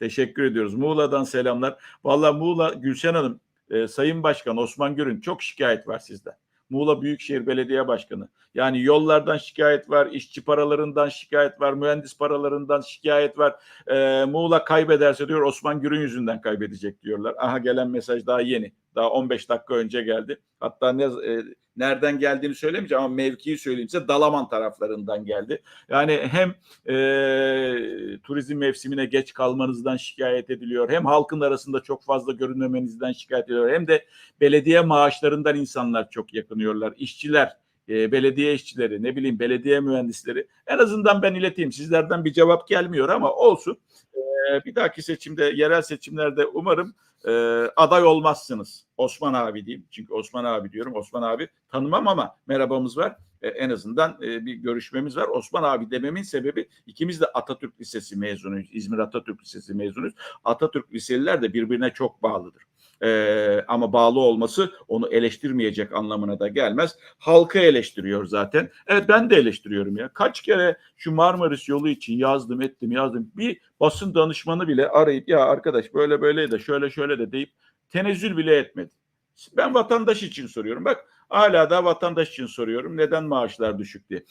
Teşekkür ediyoruz. Muğla'dan selamlar. Vallahi Muğla Gülşen Hanım, e, Sayın Başkan Osman Gürün çok şikayet var sizden. Muğla Büyükşehir Belediye Başkanı. Yani yollardan şikayet var, işçi paralarından şikayet var, mühendis paralarından şikayet var. E, Muğla kaybederse diyor Osman Gürün yüzünden kaybedecek diyorlar. Aha gelen mesaj daha yeni. Daha 15 dakika önce geldi. Hatta ne e, nereden geldiğini söylemeyeceğim ama mevkiyi söyleyeyim size Dalaman taraflarından geldi. Yani hem e, turizm mevsimine geç kalmanızdan şikayet ediliyor. Hem halkın arasında çok fazla görünmemenizden şikayet ediliyor. Hem de belediye maaşlarından insanlar çok yakınıyorlar. İşçiler, e, belediye işçileri, ne bileyim belediye mühendisleri. En azından ben ileteyim. Sizlerden bir cevap gelmiyor ama olsun. E, bir dahaki seçimde, yerel seçimlerde umarım e, aday olmazsınız. Osman abi diyeyim. Çünkü Osman abi diyorum. Osman abi tanımam ama merhabamız var. E, en azından e, bir görüşmemiz var. Osman abi dememin sebebi ikimiz de Atatürk Lisesi mezunuyuz. İzmir Atatürk Lisesi mezunuyuz. Atatürk liseliler de birbirine çok bağlıdır. E, ama bağlı olması onu eleştirmeyecek anlamına da gelmez. Halkı eleştiriyor zaten. Evet ben de eleştiriyorum ya. Kaç kere şu Marmaris yolu için yazdım ettim yazdım. Bir basın danışmanı bile arayıp ya arkadaş böyle böyle de şöyle şöyle de deyip tenezzül bile etmedi. Ben vatandaş için soruyorum. Bak hala da vatandaş için soruyorum. Neden maaşlar düşük diye.